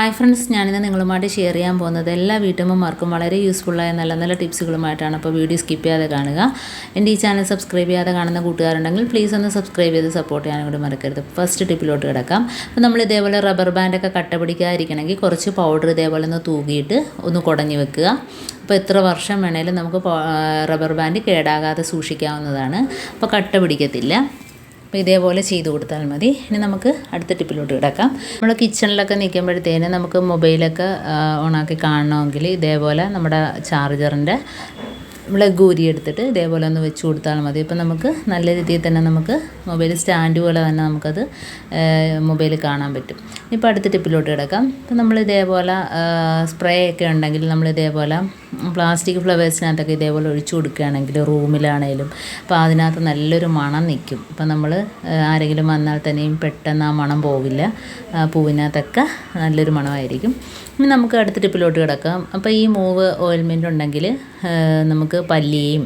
Hi friends ഞാനിന്ന് നിങ്ങളുമായിട്ട് share ചെയ്യാൻ പോകുന്നത് എല്ലാ വീട്ടമ്മമാർക്കും വളരെ യൂസ്ഫുള്ളായ നല്ല നല്ല ടിപ്സുകളുമായിട്ടാണ് അപ്പോൾ വീഡിയോ സ്കിപ്പ് ചെയ്യാതെ കാണുക. എന്റെ ഈ ചാനൽ സബ്സ്ക്രൈബ് ചെയ്യാതെ കാണുന്ന കൂട്ടുകാരുണ്ടെങ്കിൽ പ്ലീസ് ഒന്ന് സബ്സ്ക്രൈബ് ചെയ്ത് സപ്പോർട്ട് ചെയ്യാനും കൂടി മറക്കരുത്. ഫസ്റ്റ് ടിപ്പിലോട്ട് കിടക്കാം. അപ്പോൾ നമ്മൾ ഇതേപോലെ റബ്ബർ ബാൻഡൊക്കെ കട്ട പിടിക്കാതിരിക്കണമെങ്കിൽ കുറച്ച് പൗഡർ ഇതേപോലെ ഒന്ന് തൂകിയിട്ട് ഒന്ന് കുടഞ്ഞു വെക്കുക. അപ്പോൾ എത്ര വർഷം വേണേലും നമുക്ക് റബ്ബർ ബാൻഡ് കേടാകാതെ സൂക്ഷിക്കാവുന്നതാണ്. അപ്പോൾ കട്ട പിടിക്കത്തില്ല. അപ്പോൾ ഇതേപോലെ ചെയ്ത് കൊടുത്താൽ മതി. ഇനി നമുക്ക് അടുത്ത ടിപ്പിലോട്ട് കിടക്കാം. നമ്മൾ കിച്ചണിലൊക്കെ നിൽക്കുമ്പോഴത്തേന് നമുക്ക് മൊബൈലൊക്കെ ഓണാക്കി കാണണമെങ്കിൽ ഇതേപോലെ നമ്മുടെ ചാർജറിന്റെ പ്ലഗ് ഊരി എടുത്തിട്ട് ഇതേപോലെ ഒന്ന് വെച്ച് കൊടുത്താൽ മതി. ഇപ്പം നമുക്ക് നല്ല രീതിയിൽ തന്നെ നമുക്ക് മൊബൈൽ സ്റ്റാൻഡ് പോലെ തന്നെ നമുക്കത് മൊബൈൽ കാണാൻ പറ്റും. ഇപ്പോൾ അടുത്ത ടിപ്പിലോട്ട് കിടക്കാം. ഇപ്പം നമ്മൾ ഇതേപോലെ സ്പ്രേ ഒക്കെ ഉണ്ടെങ്കിൽ നമ്മൾ ഇതേപോലെ പ്ലാസ്റ്റിക് ഫ്ലവേഴ്സിനകത്തൊക്കെ ഇതേപോലെ ഒഴിച്ചു കൊടുക്കുകയാണെങ്കിൽ റൂമിലാണേലും അപ്പോൾ അതിനകത്ത് നല്ലൊരു മണം നിൽക്കും. ഇപ്പം നമ്മൾ ആരെങ്കിലും വന്നാൽ തന്നെയും പെട്ടെന്ന് ആ മണം പോകില്ല പൂവിനകത്തൊക്കെ നല്ലൊരു മണമായിരിക്കും. ഇനി നമുക്ക് അടുത്ത ടിപ്പിലോട്ട് കിടക്കാം. അപ്പോൾ ഈ മൂവ് ഓയിൽമെന്റ് ഉണ്ടെങ്കിൽ നമുക്ക് പല്ലിയും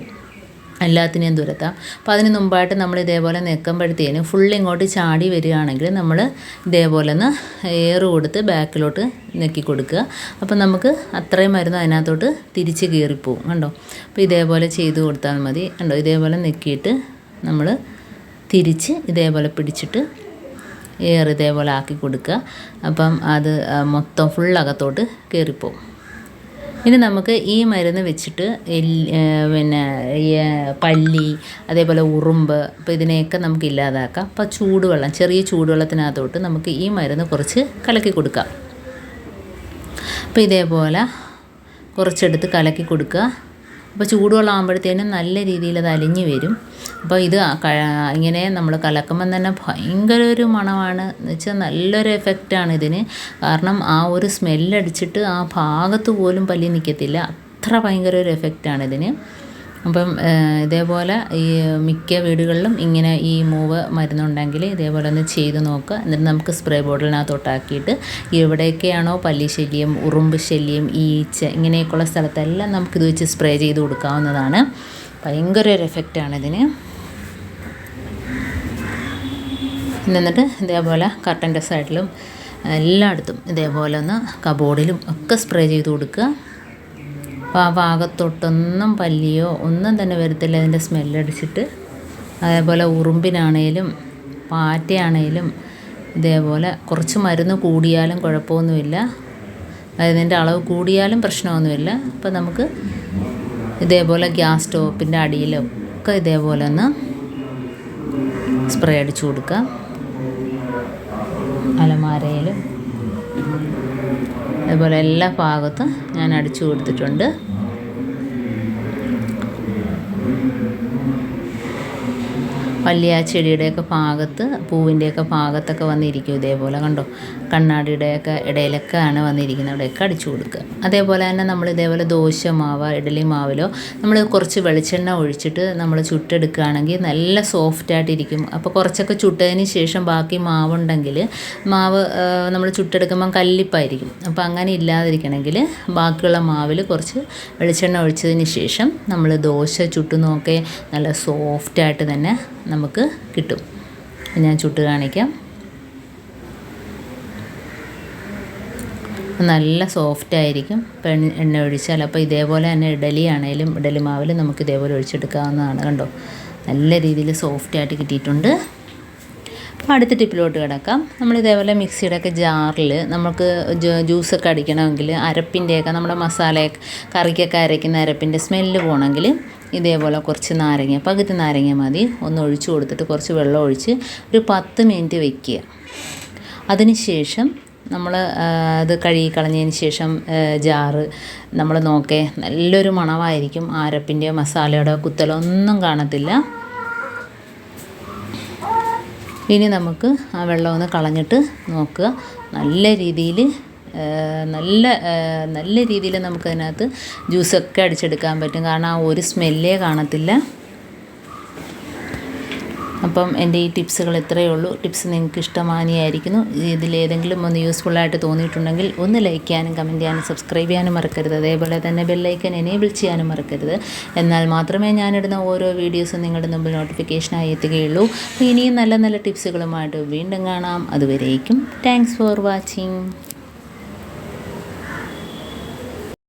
എല്ലാത്തിനെയും തുരത്താം അപ്പോൾ അതിന് മുമ്പായിട്ട് നമ്മൾ ഇതേപോലെ നിൽക്കുമ്പോഴത്തേന് ഫുൾ ഇങ്ങോട്ട് ചാടി വരികയാണെങ്കിൽ നമ്മൾ ഇതേപോലെ ഒന്ന് എയർ കൊടുത്ത് ബാക്കിലോട്ട് നെക്കി കൊടുക്കുക. അപ്പോൾ നമുക്ക് അത്രയും മരുന്ന് അതിനകത്തോട്ട് തിരിച്ച് കയറിപ്പോവും കണ്ടോ? അപ്പോൾ ഇതേപോലെ ചെയ്ത് കൊടുത്താൽ മതി കണ്ടോ? ഇതേപോലെ നെക്കിയിട്ട് നമ്മൾ തിരിച്ച് ഇതേപോലെ പിടിച്ചിട്ട് എയർ ഇതേപോലെ ആക്കി കൊടുക്കുക. അപ്പം അത് മൊത്തം ഫുൾ അകത്തോട്ട് കയറിപ്പോവും ഇനി നമുക്ക് ഈ മരുന്ന് വെച്ചിട്ട് പിന്നെ പല്ലി അതേപോലെ ഉറുമ്പ് അപ്പോൾ ഇതിനെയൊക്കെ നമുക്ക് ഇല്ലാതാക്കാം. അപ്പോൾ ചൂടുവെള്ളം ചെറിയ ചൂടുവെള്ളത്തിനകത്തോട്ട് നമുക്ക് ഈ മരുന്ന് കുറച്ച് കലക്കി കൊടുക്കാം. അപ്പോൾ ഇതേപോലെ കുറച്ചെടുത്ത് കലക്കി കൊടുക്കുക. അപ്പോൾ ചൂടുവെള്ളം ആകുമ്പോഴത്തേനും നല്ല രീതിയിൽ അത് അലിഞ്ഞു വരും. അപ്പോൾ ഇത് ഇങ്ങനെ നമ്മൾ കലക്കുമ്പം തന്നെ ഭയങ്കര ഒരു മണമാണ്. എന്ന് വെച്ചാൽ നല്ലൊരു എഫക്റ്റാണ് ഇതിന്. കാരണം ആ ഒരു സ്മെല്ലടിച്ചിട്ട് ആ ഭാഗത്ത് പോലും പല്ലി നിൽക്കത്തില്ല അത്ര ഭയങ്കര ഒരു എഫക്റ്റാണ് ഇതിന്. അപ്പം ഇതേപോലെ ഈ മിക്ക വീടുകളിലും ഇങ്ങനെ ഈ മൂവ് മരുന്നുണ്ടെങ്കിൽ ഇതേപോലെ ഒന്ന് ചെയ്ത് നോക്കുക എന്നിട്ട് നമുക്ക് സ്പ്രേ ബോട്ടിലിനകത്തോട്ടാക്കിയിട്ട് എവിടെയൊക്കെയാണോ പല്ലി ശല്യം ഉറുമ്പ് ശല്യം ഈച്ച ഇങ്ങനെയൊക്കെയുള്ള സ്ഥലത്തെല്ലാം നമുക്കിത് വെച്ച് സ്പ്രേ ചെയ്ത് കൊടുക്കാവുന്നതാണ്. ഭയങ്കര ഒരു എഫക്റ്റാണ് ഇതിന്. എന്നിട്ട് ഇതേപോലെ കർട്ടന്റെ സൈഡിലും എല്ലായിടത്തും ഇതേപോലെ ഒന്ന് കബോർഡിലും ഒക്കെ സ്പ്രേ ചെയ്ത് കൊടുക്കുക. അപ്പോൾ ആ ഭാഗത്തൊട്ടൊന്നും പല്ലിയോ ഒന്നും തന്നെ വരത്തില്ല. അതിന്റെ സ്മെല്ലടിച്ചിട്ട് അതേപോലെ ഉറുമ്പിനാണേലും പാറ്റയാണേലും ഇതേപോലെ കുറച്ച് മരുന്ന് കൂടിയാലും കുഴപ്പമൊന്നുമില്ല. അതിന്റെ അളവ് കൂടിയാലും പ്രശ്നമൊന്നുമില്ല. അപ്പോൾ നമുക്ക് ഇതേപോലെ ഗ്യാസ് സ്റ്റോപ്പിന്റെ അടിയിലൊക്കെ ഇതേപോലെ ഒന്ന് സ്പ്രേ അടിച്ചു കൊടുക്കുക. അലമാരയിലും. അതുപോലെ എല്ലാ ഭാഗത്തും ഞാൻ അടിച്ചു കൊടുത്തിട്ടുണ്ട്. വല്യ ചെടിയുടെയൊക്കെ ഭാഗത്ത് പൂവിന്റെയൊക്കെ ഭാഗത്തൊക്കെ വന്നിരിക്കും ഇതേപോലെ. കണ്ടോ? കണ്ണാടിയുടെയൊക്കെ ഇടയിലൊക്കെ ആണ് വന്നിരിക്കുന്നത്. അവിടെയൊക്കെ അടിച്ചു കൊടുക്കുക. അതേപോലെ തന്നെ നമ്മൾ ഇതേപോലെ ദോശ മാവ് ഇഡലി മാവിലോ നമ്മൾ കുറച്ച് വെളിച്ചെണ്ണ ഒഴിച്ചിട്ട് നമ്മൾ ചുട്ടെടുക്കുകയാണെങ്കിൽ നല്ല സോഫ്റ്റായിട്ടിരിക്കും അപ്പോൾ കുറച്ചൊക്കെ ചുട്ടതിന് ശേഷം ബാക്കി മാവുണ്ടെങ്കിൽ മാവ് നമ്മൾ ചുട്ടെടുക്കുമ്പം കല്ലിപ്പായിരിക്കും. അപ്പോൾ അങ്ങനെ ഇല്ലാതിരിക്കണമെങ്കിൽ ബാക്കിയുള്ള മാവിൽ കുറച്ച് വെളിച്ചെണ്ണ ഒഴിച്ചതിന് ശേഷം നമ്മൾ ദോശ ചുട്ടു നോക്കേ നല്ല സോഫ്റ്റായിട്ട് തന്നെ നമുക്ക് കിട്ടും. ഞാൻ ചുട്ട് കാണിക്കാം. നല്ല സോഫ്റ്റ് ആയിരിക്കും. എണ്ണ ഒഴിച്ചാൽ അപ്പോൾ ഇതേപോലെ തന്നെ ഇഡലി ആണെങ്കിലും ഇഡലി മാവിൽ നമുക്ക് ഇതേപോലെ ഒഴിച്ചെടുക്കാവുന്നതാണ് കണ്ടോ? നല്ല രീതിയിൽ സോഫ്റ്റ് ആയിട്ട് കിട്ടിയിട്ടുണ്ട്. അപ്പോൾ അടുത്ത ടിപ്പിലോട്ട് കിടക്കാം. നമ്മൾ ഇതേപോലെ മിക്സിയുടെ ഒക്കെ ജാറിൽ നമുക്ക് ജ്യൂസൊക്കെ അടിക്കണമെങ്കിൽ അരപ്പിന്റെയൊക്കെ നമ്മുടെ മസാല കറിക്കൊക്കെ അരയ്ക്കുന്ന അരപ്പിന്റെ സ്മെല്ല് പോകണമെങ്കിൽ ഇതേപോലെ കുറച്ച് നാരങ്ങ പകുതി നാരങ്ങ മതി. ഒന്ന് ഒഴിച്ചു കൊടുത്തിട്ട് കുറച്ച് വെള്ളം ഒഴിച്ച് ഒരു പത്ത് മിനിറ്റ് വയ്ക്കുക അതിനുശേഷം നമ്മൾ അത് കഴുകി കളഞ്ഞതിന് ശേഷം ജാറ് നമ്മൾ നോക്കേ നല്ലൊരു മണമായിരിക്കും. ആരപ്പിന്റെ മസാലയുടെ കുത്തലൊന്നും കാണത്തില്ല. ഇനി നമുക്ക് ആ വെള്ളം ഒന്ന് കളഞ്ഞിട്ട് നോക്കുക. നല്ല രീതിയിൽ നല്ല നല്ല രീതിയിൽ നമുക്കതിനകത്ത് ജ്യൂസൊക്കെ അടിച്ചെടുക്കാൻ പറ്റും. കാരണം ആ ഒരു സ്മെല്ലേ കാണത്തില്ല. അപ്പം എന്റെ ഈ ടിപ്സുകൾ ഇത്രയേ ഉള്ളൂ. ടിപ്സ് നിങ്ങൾക്ക് ഇഷ്ടമാനിയായിരിക്കുന്നു. ഇതിലേതെങ്കിലും ഒന്ന് യൂസ്ഫുള്ളായിട്ട് തോന്നിയിട്ടുണ്ടെങ്കിൽ ഒന്ന് ലൈക്ക് ചെയ്യാനും കമന്റ് ചെയ്യാനും സബ്സ്ക്രൈബ് ചെയ്യാനും മറക്കരുത്. അതേപോലെ തന്നെ ബെല്ലൈക്കൻ എനേബിൾ ചെയ്യാനും മറക്കരുത്. എന്നാൽ മാത്രമേ ഞാനിടുന്ന ഓരോ വീഡിയോസും നിങ്ങളുടെ മുമ്പിൽ നോട്ടിഫിക്കേഷനായി എത്തുകയുള്ളൂ. ഇനിയും നല്ല നല്ല ടിപ്സുകളുമായിട്ട് വീണ്ടും കാണാം. അതുവരേക്കും താങ്ക്സ് ഫോർ വാച്ചിങ്